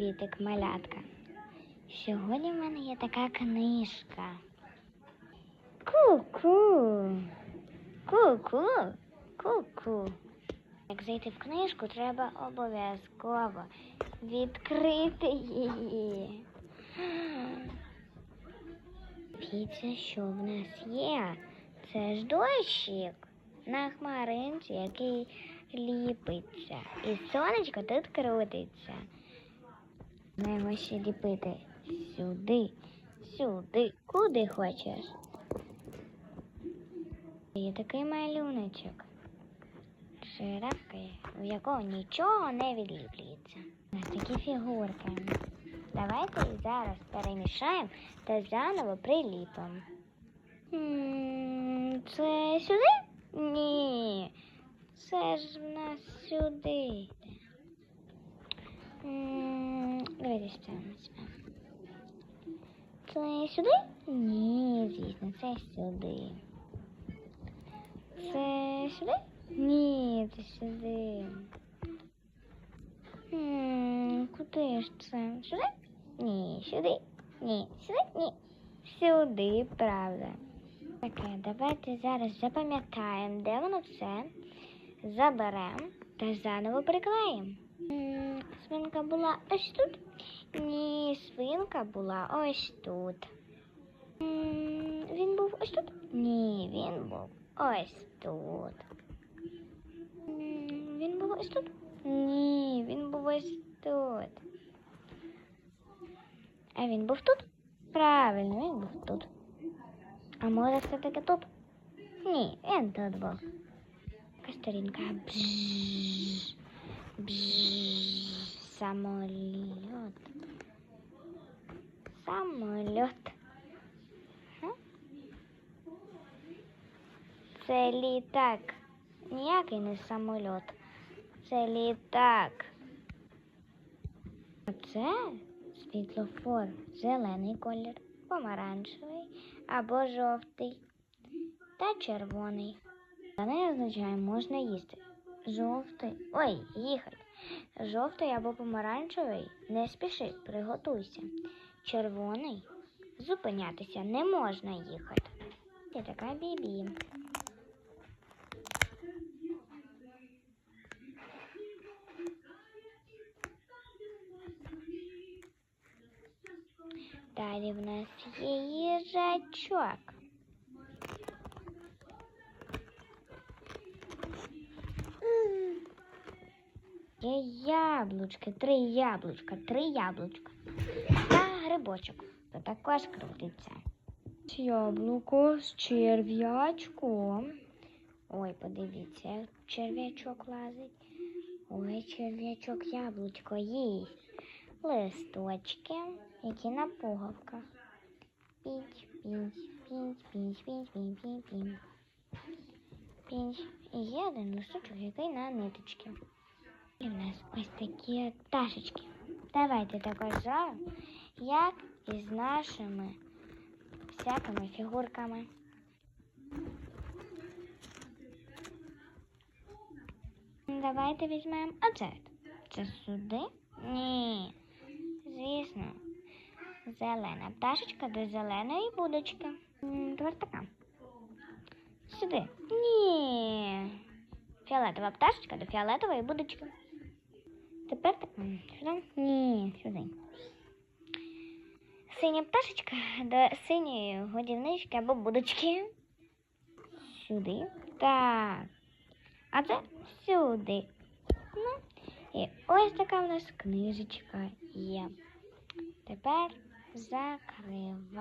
Вітик малятка. Сьогодні в мене є така книжка. Ку-ку. Ку-ку. Ку-ку. Як зайти в книжку, треба обов'язково відкрити її. Дивіться, що в нас є. Це ж дощик на хмаринці, який ліпиться. І сонечко тут крутиться. Маємо ще ліпити сюди, сюди, куди хочеш. Є такий малюночок. Жирафка, у якого нічого не відліплюється. У нас такі фігурки. Давайте їх зараз перемішаємо та заново приліпимо. Це сюди? Ні. Це ж в нас сюди. М, це сюди? Ні, звісно, це сюди. Це сюди? Ні, це сюди. Куди ж це? Сюди? Ні, сюди. Ні, сюди? Ні. Сюди, правда. Таке, давайте зараз запам'ятаємо, де воно все. Заберемо та заново приклеїмо. Свинка була ось тут. Ні, була ось тут. Він був ось тут? Ні, він був ось тут. Він був ось тут? Ні, він був ось тут. А він був тут? Правильно, він був тут. А може все-таки тут? Ні, він тут був. Яка сторінка? Бжж, бжж, самоліт. Самоліт. Це літак. Ніякий не самоліт. Це літак. А це світлофор. Зелений колір, помаранчевий або жовтий та червоний. Зелений означає можна їсти. Жовтий. Ой, їхати. Жовтий або помаранчевий не спіши, приготуйся. Червоний зупинятися не можна їхати. Це така бібі. Далі в нас є їжачок. Є яблучки, три яблучка, три яблучка. Грибочок. То також крутиться. Яблуко з черв'ячком. Ой, подивіться, як черв'ячок лазить. Ой, черв'ячок яблучко їсть. Листочки, які на пуговках. Пінь, пінь, пінь, пінь, пінь, пінь, пінь, пінь. Пінь. І є один листочок, який на ниточці. І в нас ось такі пташечки. Давайте також зробимо, як із нашими всякими фігурками. Давайте візьмемо оце. Це сюди? Ні. Звісно. Зелена пташечка до зеленої будочки. Тепер така. Сюди. Ні. Фіолетова пташечка до фіолетової будочки. Тепер така. Сюди? Ні, сюди. Синя пташечка до синьої годівнички або будочки. Сюди. Так. А це сюди. Ну, і ось така в нас книжечка є. Тепер закриваємо.